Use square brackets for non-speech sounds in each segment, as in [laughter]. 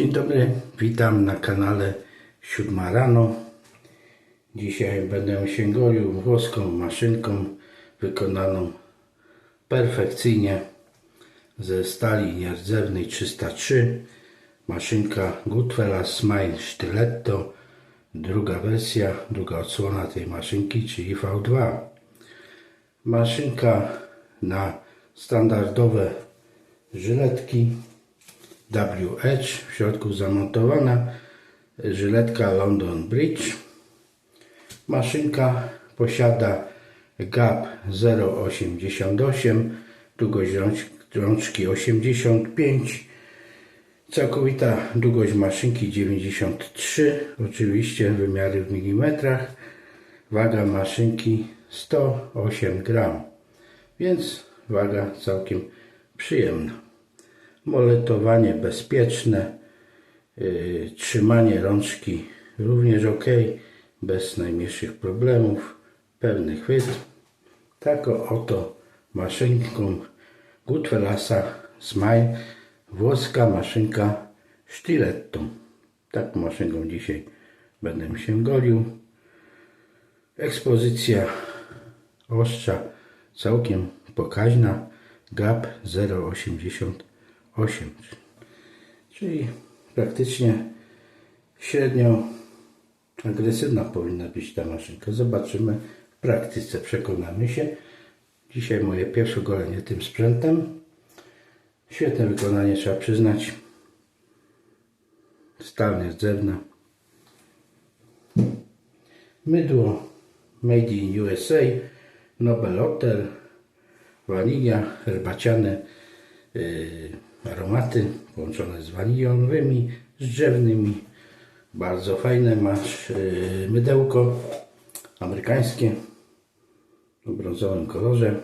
Dzień dobry, witam na kanale Siódma rano. Dzisiaj będę się golił włoską maszynką wykonaną perfekcyjnie ze stali nierdzewnej 303. Maszynka Goodfellas Smile Stiletto. Druga wersja, druga odsłona tej maszynki, czyli V2. Maszynka na standardowe żyletki WH, w środku zamontowana żyletka London Bridge. Maszynka posiada gap 0,88, długość rącz- rączki 85, całkowita długość maszynki 93, oczywiście wymiary w milimetrach, waga maszynki 108 gram, więc waga całkiem przyjemna moletowanie bezpieczne, yy, trzymanie rączki również ok, bez najmniejszych problemów, pewny chwyt. Taką oto maszynką Goodfellasa Smile, włoska maszynka Stiletto. Taką maszynką dzisiaj będę się golił. Ekspozycja ostrza całkiem pokaźna, gap 0,88, czyli praktycznie średnio agresywna powinna być ta maszynka. Zobaczymy w praktyce, przekonamy się. Dzisiaj moje pierwsze golenie tym sprzętem. Świetne wykonanie trzeba przyznać. Stal nierdzewna. Mydło Made in USA, Nobel Otter, wanilia, herbaciane yy, aromaty połączone z waniliowymi, z drzewnymi. Bardzo fajne masz yy, mydełko amerykańskie o brązowym kolorze.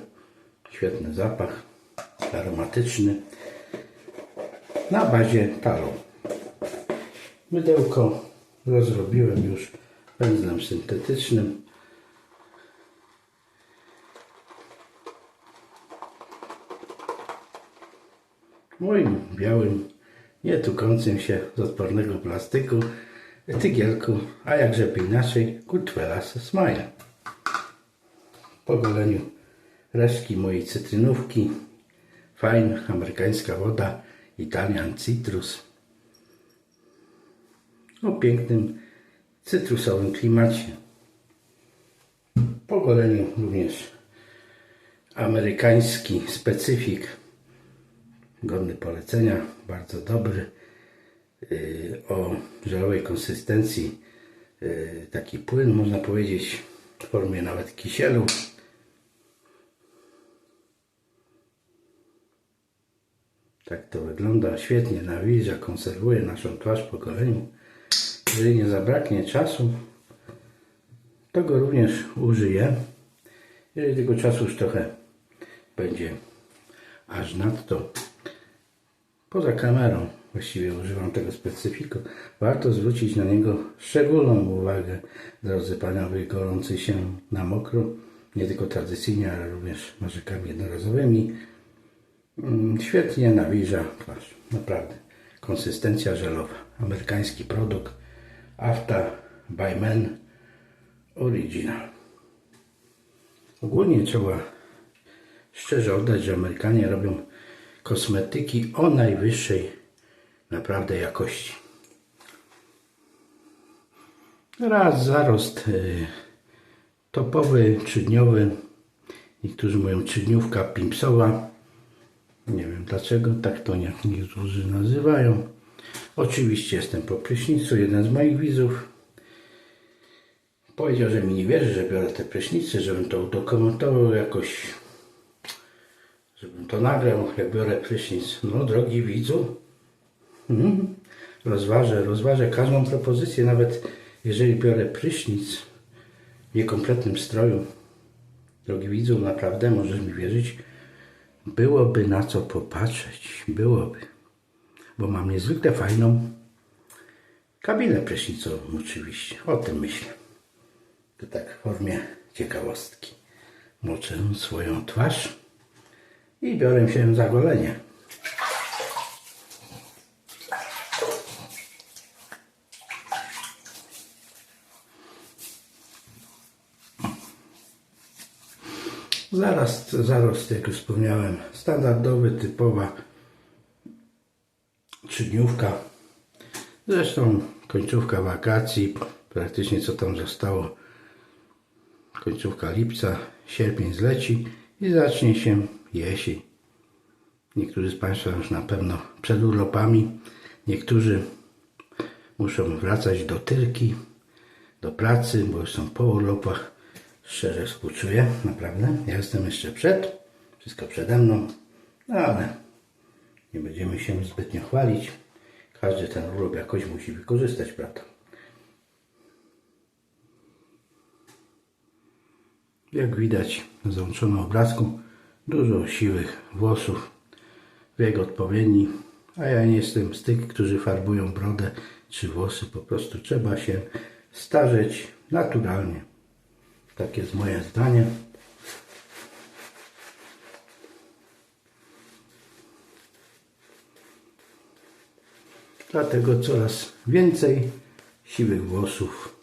Świetny zapach aromatyczny na bazie talu. Mydełko rozrobiłem już pędzlem syntetycznym. Moim białym, nie tukącym się z odpornego plastyku tygielku, a jakżeby inaczej, Goodfellas Smile. Po goleniu resztki mojej cytrynówki, fajna amerykańska woda, Italian Citrus, o pięknym cytrusowym klimacie. Po goleniu również amerykański specyfik godny polecenia, bardzo dobry, yy, o żelowej konsystencji, yy, taki płyn można powiedzieć w formie nawet kisielu. Tak to wygląda świetnie, nawilża, konserwuje naszą twarz po goleniu. Jeżeli nie zabraknie czasu, to go również użyję. Jeżeli tego czasu już trochę będzie aż nadto poza kamerą właściwie używam tego specyfiku. Warto zwrócić na niego szczególną uwagę, drodzy panowie golący się na mokro, nie tylko tradycyjnie, ale również nożykami jednorazowymi. Mm, Świetnie nawilża twarz, naprawdę. Konsystencja żelowa. Amerykański produkt After by Men Original. Ogólnie trzeba szczerze oddać, że Amerykanie robią kosmetyki o najwyższej naprawdę jakości. Raz zarost y, topowy, trzydniowy. Niektórzy mówią trzydniówka pimpsowa. Nie wiem dlaczego, tak to nie- niektórzy nazywają. Oczywiście jestem po prysznicu, jeden z moich widzów. Powiedział, że mi nie wierzy, że biorę te prysznice, żebym to udokumentował jakoś to nagrał, jak biorę prysznic. No, drogi widzu, mhm. rozważę, rozważę każdą propozycję, nawet jeżeli biorę prysznic w niekompletnym stroju. Drogi widzu, naprawdę możesz mi wierzyć, byłoby na co popatrzeć, byłoby. Bo mam niezwykle fajną kabinę prysznicową oczywiście, o tym myślę. To tak w formie ciekawostki. Moczę swoją twarz i biorę się za golenie. Zaraz zarost, jak już wspomniałem, standardowy, typowa trzydniówka. Zresztą końcówka wakacji, praktycznie co tam zostało. Końcówka lipca, sierpień zleci i zacznie się jesień. Niektórzy z Państwa już na pewno przed urlopami, niektórzy muszą wracać do Tyrki, do pracy, bo już są po urlopach. Szczerze współczuję, naprawdę. Ja jestem jeszcze przed, wszystko przede mną, no ale nie będziemy się zbytnio chwalić. Każdy ten urlop jakoś musi wykorzystać, prawda? Jak widać na załączonym obrazku, dużo siwych włosów, wiek odpowiedni, a ja nie jestem z tych, którzy farbują brodę czy włosy, po prostu trzeba się starzeć naturalnie. Takie jest moje zdanie. Dlatego coraz więcej siwych włosów,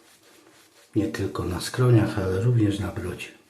nie tylko na skroniach, ale również na brodzie.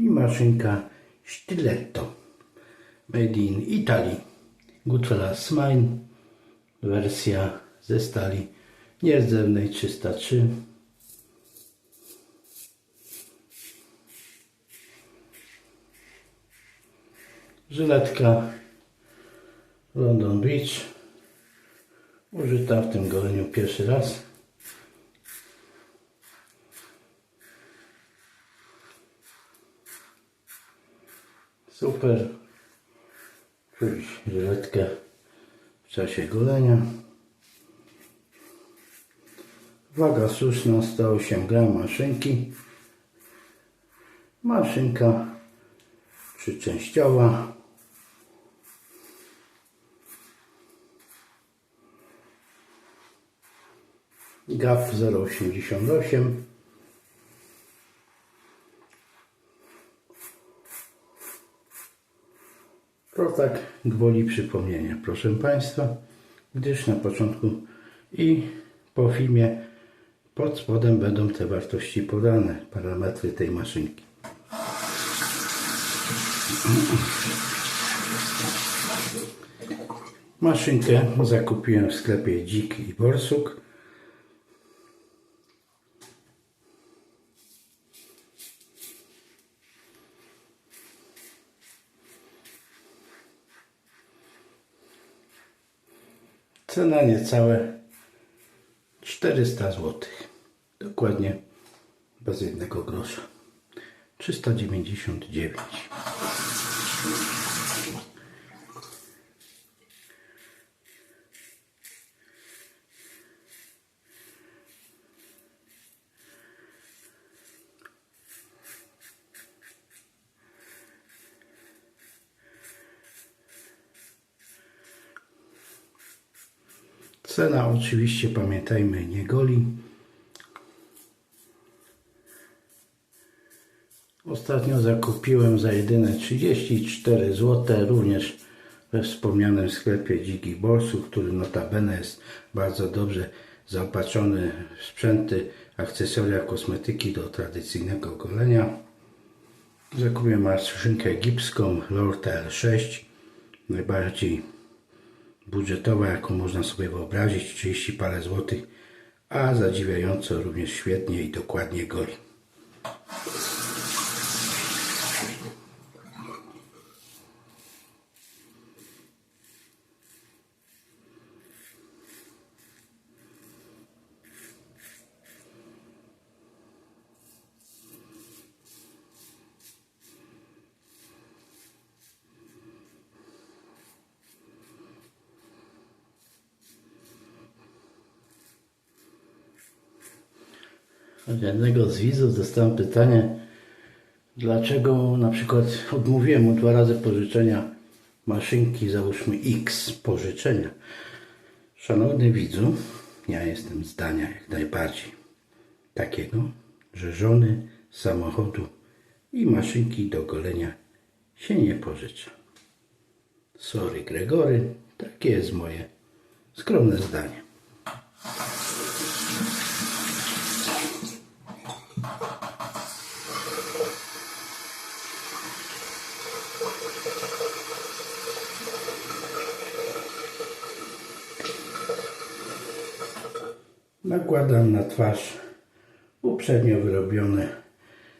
I maszynka Stiletto. Made in Italy. Goodfellas Smile wersja ze stali nierdzewnej 303 żyletka London Beach. Użyta w tym goleniu pierwszy raz Super. Czuć żyletkę w czasie golenia. Waga słuszna 108 gram maszynki. Maszynka trzyczęściowa. GAF 088 To tak gwoli przypomnienia, proszę Państwa, gdyż na początku i po filmie pod spodem będą te wartości podane, parametry tej maszynki. Maszynkę zakupiłem w sklepie Dzik i Borsuk. Cena niecałe 400 zł. Dokładnie bez jednego grosza. 399. Cena oczywiście, pamiętajmy, nie goli. Ostatnio zakupiłem za jedyne 34 zł, również we wspomnianym sklepie Dziki Borsu, który notabene jest bardzo dobrze zaopatrzony w sprzęty, akcesoria, kosmetyki do tradycyjnego golenia. Zakupiłem maszynkę egipską Lord L6, najbardziej budżetowa, jaką można sobie wyobrazić, 30 parę złotych, a zadziwiająco również świetnie i dokładnie goli. Od jednego z widzów dostałem pytanie, dlaczego na przykład odmówiłem mu dwa razy pożyczenia maszynki, załóżmy X pożyczenia. Szanowny widzu, ja jestem zdania jak najbardziej takiego, że żony, samochodu i maszynki do golenia się nie pożycza. Sorry Gregory, takie jest moje skromne zdanie. Nakładam na twarz uprzednio wyrobione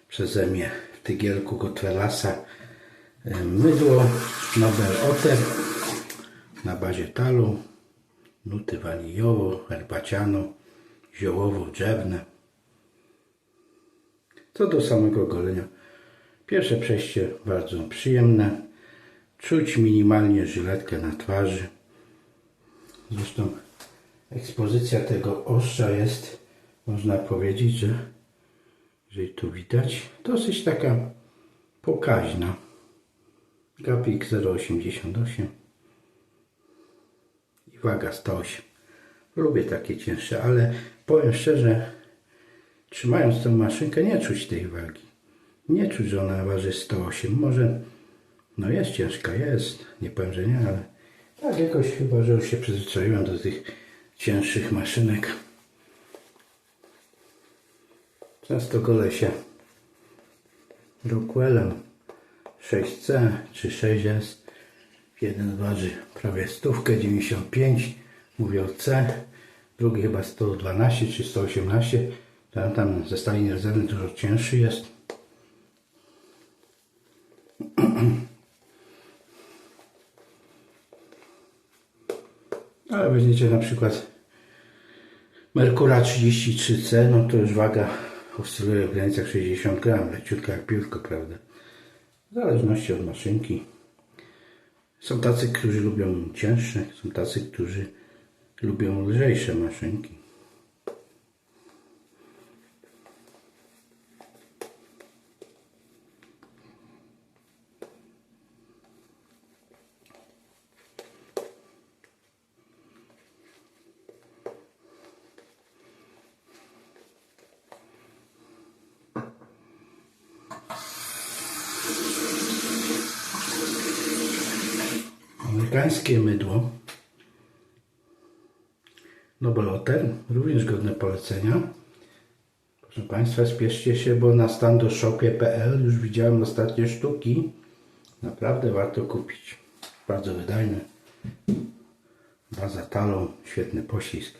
przeze mnie w tygielku Gotwelasa e, mydło Nobel Otter na bazie talu, nuty waniliowo, herbaciano, ziołowo-drzewne. Co do samego golenia, pierwsze przejście bardzo przyjemne. Czuć minimalnie żyletkę na twarzy. Zresztą ekspozycja tego ostrza jest, można powiedzieć, że jeżeli tu widać, dosyć taka pokaźna. Gapik 0,88 i waga 108. Lubię takie cięższe, ale powiem szczerze, trzymając tę maszynkę nie czuć tej wagi. Nie czuć, że ona waży 108. Może, no jest ciężka, jest. Nie powiem, że nie, ale tak jakoś chyba, że już się przyzwyczaiłem do tych cięższych maszynek. Często golę się Rockwellem 6C czy 6S. Jeden waży prawie stówkę, 95, mówię o C. Drugi chyba 112 czy 118. Ten tam ze stali nierdzewnej dużo cięższy jest. [clears throat] Ale weźmiecie na przykład Merkura 33C, no to już waga oscyluje w granicach 60 gram, leciutka jak piórko, prawda? W zależności od maszynki. Są tacy, którzy lubią cięższe, są tacy, którzy lubią lżejsze maszynki. Amerykańskie mydło Nobeloter, również godne polecenia. Proszę Państwa, spieszcie się, bo na standoshopie.pl już widziałem ostatnie sztuki. Naprawdę warto kupić. Bardzo wydajne. Baza talą, świetny poślizg.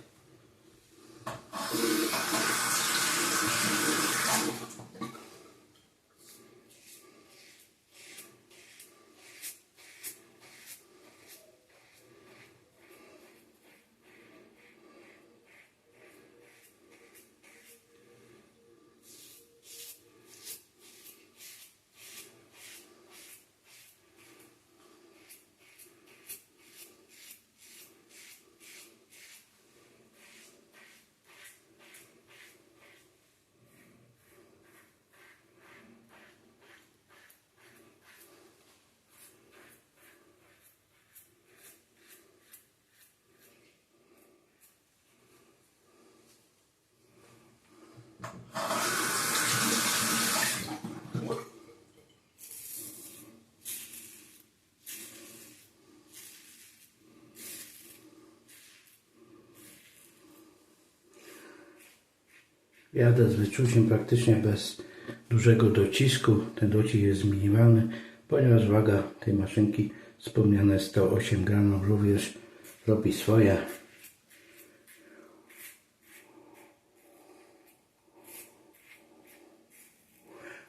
Jadę z wyczuciem praktycznie bez dużego docisku. Ten docisk jest minimalny, ponieważ waga tej maszynki wspomniane 108 gramów również robi swoje.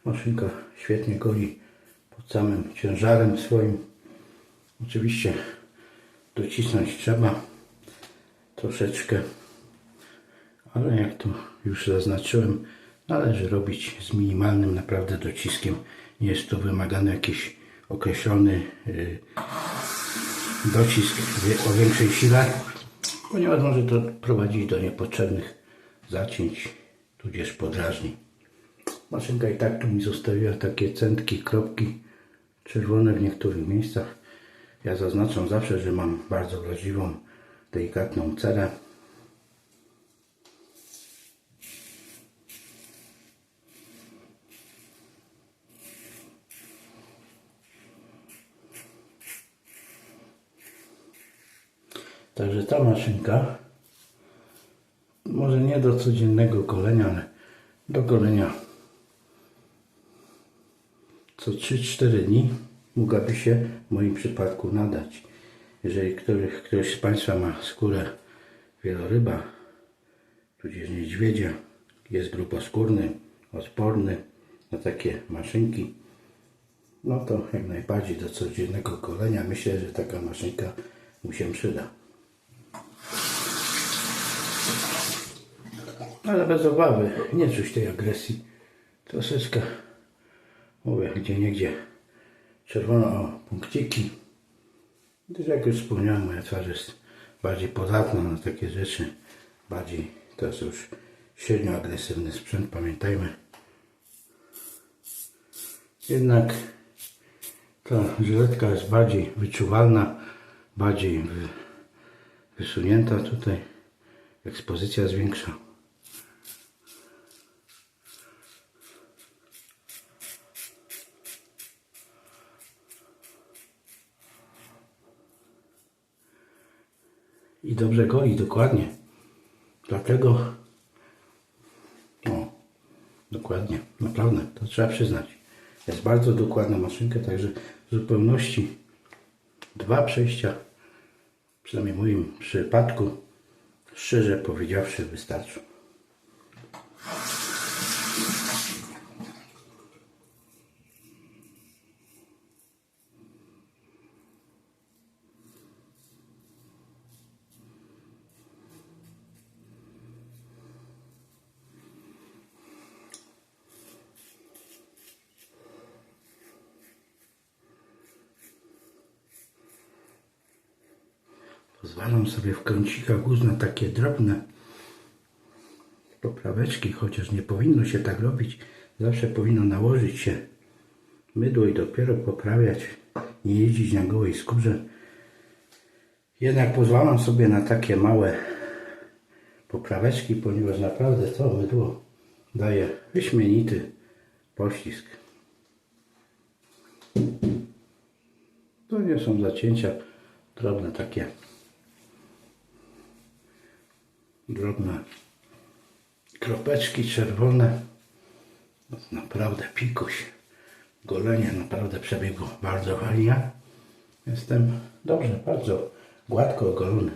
Maszynka świetnie goi pod samym ciężarem swoim. Oczywiście docisnąć trzeba troszeczkę, ale jak to już zaznaczyłem, należy robić z minimalnym naprawdę dociskiem. Nie jest to wymagany jakiś określony yy, docisk o większej sile, ponieważ może to prowadzić do niepotrzebnych zacięć, tudzież podrażnień. Maszynka i tak tu mi zostawiła takie centki, kropki czerwone w niektórych miejscach. Ja zaznaczam zawsze, że mam bardzo wrażliwą, delikatną cerę. Także ta maszynka może nie do codziennego golenia, ale do golenia co 3-4 dni mogłaby się w moim przypadku nadać. Jeżeli ktoś, z Państwa ma skórę wieloryba, tudzież niedźwiedzia, jest gruboskórny, odporny na takie maszynki, no to jak najbardziej do codziennego golenia myślę, że taka maszynka mu się przyda. Ale bez obawy, nie czuć tej agresji. Troszeczkę, mówię, gdzie niegdzie czerwono o punkciki. Gdyż jak już wspomniałem, moja twarz jest bardziej podatna na takie rzeczy. Bardziej, to jest już średnio agresywny sprzęt, pamiętajmy. Jednak ta żyletka jest bardziej wyczuwalna, bardziej wy, wysunięta tutaj. Ekspozycja jest większa. I dobrze goi, dokładnie. Dlatego, o, dokładnie, naprawdę, to trzeba przyznać. Jest bardzo dokładna maszynka, także w zupełności dwa przejścia, przynajmniej w moim przypadku, szczerze powiedziawszy, wystarczą. Pozwalam sobie w kącikach uznać takie drobne popraweczki, chociaż nie powinno się tak robić. Zawsze powinno nałożyć się mydło i dopiero poprawiać, nie jeździć na gołej skórze. Jednak pozwalam sobie na takie małe popraweczki, ponieważ naprawdę to mydło daje wyśmienity pościsk. To nie są zacięcia drobne takie drobne kropeczki czerwone. No, Naprawdę pikuś. Golenie naprawdę przebiegło bardzo fajnie. Jestem dobrze, bardzo gładko ogolony.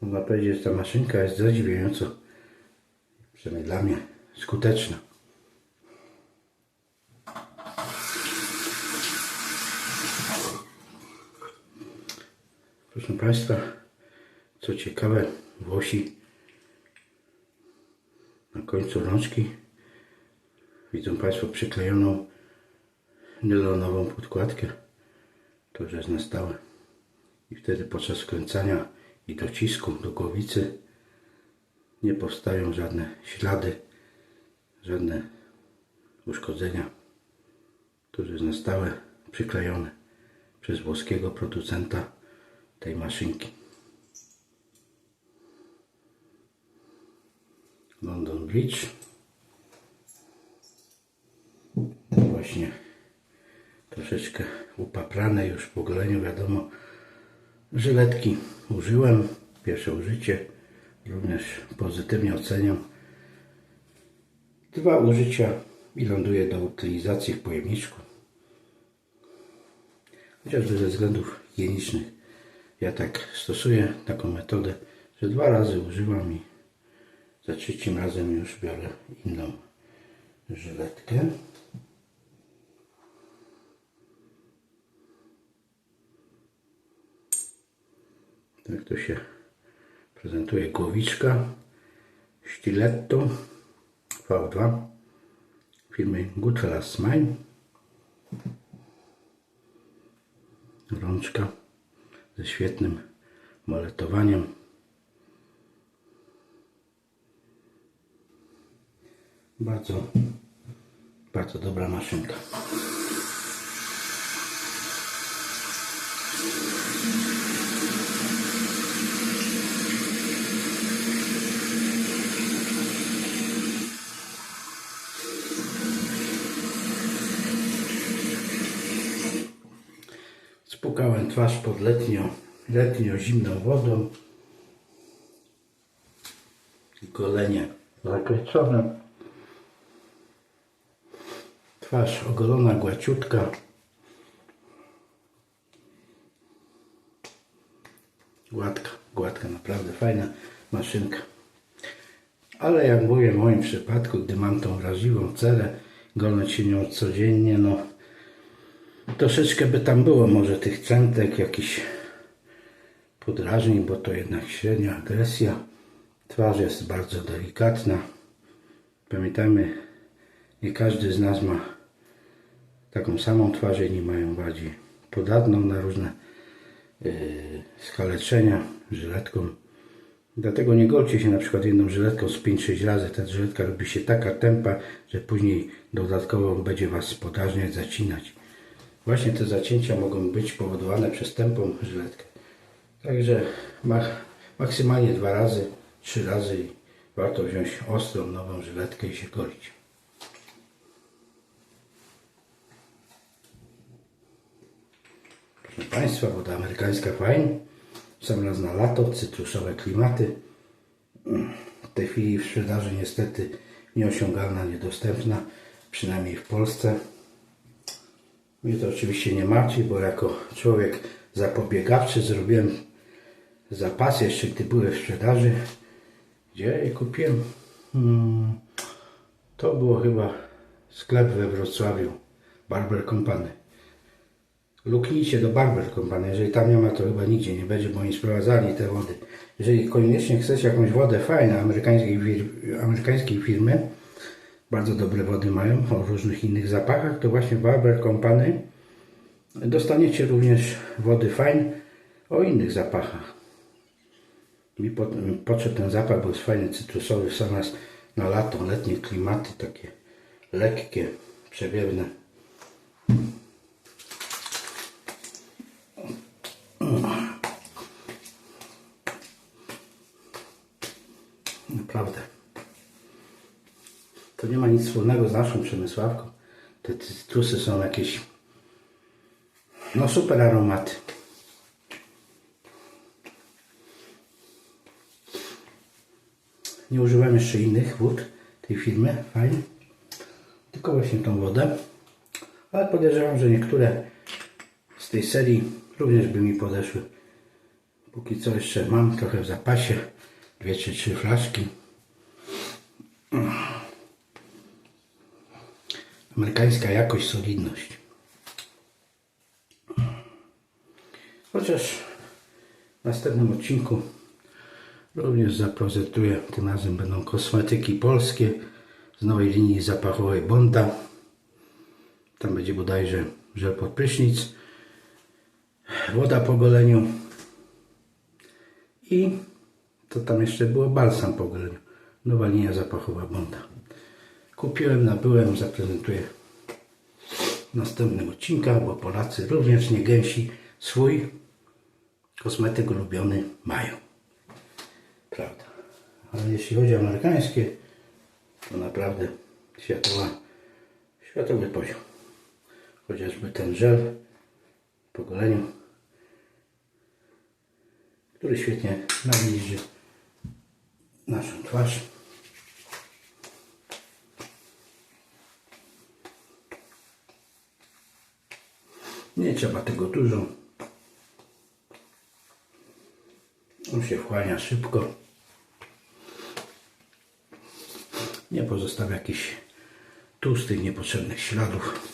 Można powiedzieć, że ta maszynka jest zadziwiająco, przynajmniej dla mnie, skuteczna. Proszę Państwa, co ciekawe, Włosi na końcu rączki widzą Państwo przyklejoną nylonową podkładkę. To już jest na stałe. I wtedy podczas skręcania i docisku do głowicy nie powstają żadne ślady, żadne uszkodzenia. To już jest na stałe przyklejone przez włoskiego producenta tej maszynki. London Bridge. Właśnie troszeczkę upaprane już po goleniu, wiadomo. Żyletki użyłem, pierwsze użycie. Również pozytywnie oceniam. Dwa użycia i ląduje do utylizacji w pojemniczku. Chociażby ze względów higienicznych ja tak stosuję taką metodę, że dwa razy używam i za trzecim razem już biorę inną żyletkę. Tak to się prezentuje głowiczka Stiletto V2 firmy Goodfellas Mine. Rączka ze świetnym moletowaniem. Bardzo, bardzo dobra maszynka. Spukałem twarz pod letnio, letnio zimną wodą. Golenie zakręcone. Twarz ogolona, głaciutka. Gładka, gładka, naprawdę fajna maszynka. Ale jak mówię, w moim przypadku, gdy mam tą wrażliwą cerę, golnąć się nią codziennie, no troszeczkę by tam było może tych centek, jakichś podrażnień, bo to jednak średnia agresja. Twarz jest bardzo delikatna. Pamiętajmy, nie każdy z nas ma taką samą twarz, inni mają bardziej podatną na różne yy, skaleczenia żyletką. Dlatego nie golcie się na przykład jedną żyletką z 5-6 razy. Ta żyletka robi się taka tempa, że później dodatkowo będzie Was podażniać, zacinać. Właśnie te zacięcia mogą być powodowane przez tępą żyletkę. Także ma, maksymalnie dwa razy, trzy razy warto wziąć ostrą, nową żyletkę i się golić. Proszę Państwa, woda amerykańska fajnie. Sam raz na lato, cytruszowe klimaty. W tej chwili w sprzedaży niestety nieosiągalna, niedostępna, przynajmniej w Polsce. Mnie to oczywiście nie martwi, bo jako człowiek zapobiegawczy zrobiłem zapas jeszcze gdy były w sprzedaży. Gdzie je kupiłem? Hmm, to było chyba sklep we Wrocławiu. Barber Company. Luknijcie do Barber Company. Jeżeli tam nie ma, to chyba nigdzie nie będzie, bo oni sprowadzali te wody. Jeżeli koniecznie chcecie jakąś wodę fajną amerykańskiej, amerykańskiej firmy, bardzo dobre wody mają o różnych innych zapachach, to właśnie Barber Company dostaniecie również wody fajne o innych zapachach. Mi po- podszedł ten zapach, był fajny, cytrusowy, sam raz na lato, letnie klimaty, takie lekkie, przewiewne. Naprawdę. To nie ma nic wspólnego z naszą przemysławką. Te cytrusy są jakieś no super aromaty. Nie używam jeszcze innych wód tej firmy, fajnie. Tylko właśnie tą wodę. Ale podejrzewam, że niektóre z tej serii również by mi podeszły. Póki co jeszcze mam trochę w zapasie. Dwie czy trzy flaszki. Amerykańska jakość, solidność. Chociaż w następnym odcinku również zaprezentuję, tym razem będą kosmetyki polskie z nowej linii zapachowej Bonda. Tam będzie bodajże żel pod prysznic, woda po goleniu i to tam jeszcze było balsam po goleniu. Nowa linia zapachowa Bonda. Kupiłem, nabyłem, zaprezentuję w następnym odcinku, bo Polacy również nie gęsi swój kosmetyk ulubiony mają. Prawda. Ale jeśli chodzi o amerykańskie, to naprawdę światowa, światowy poziom. Chociażby ten żel po goleniu, który świetnie nawilży naszą twarz. Nie trzeba tego dużo. On się wchłania szybko. Nie pozostawia jakichś tłustych, niepotrzebnych śladów.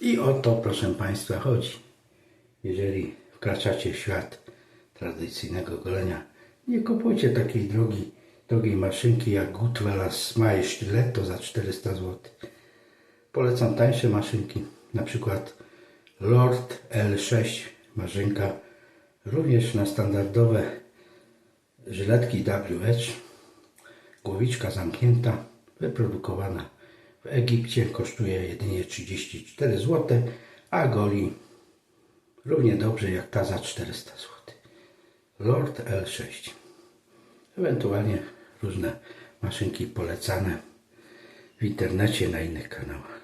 I o to, proszę Państwa, chodzi. Jeżeli wkraczacie w świat tradycyjnego golenia, nie kupujcie takiej drogi, drogiej maszynki jak Goodwella Smile Stiletto za 400 zł. Polecam tańsze maszynki, na przykład Lord L6 maszynka, również na standardowe żyletki WH, głowiczka zamknięta, wyprodukowana w Egipcie, kosztuje jedynie 34 zł, a goli równie dobrze jak ta za 400 zł. Lord L6. Ewentualnie różne maszynki polecane w internecie na innych kanałach.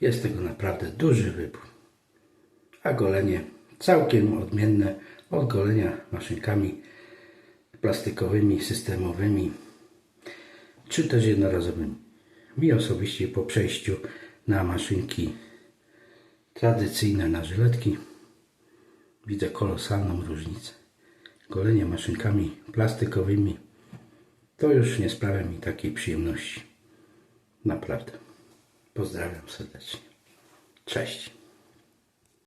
Jest tego naprawdę duży wybór. A golenie całkiem odmienne od golenia maszynkami plastikowymi, systemowymi czy też jednorazowymi. Mi osobiście po przejściu na maszynki tradycyjne, na żyletki widzę kolosalną różnicę. Golenie maszynkami plastikowymi to już nie sprawia mi takiej przyjemności. Naprawdę. Pozdrawiam serdecznie. Cześć.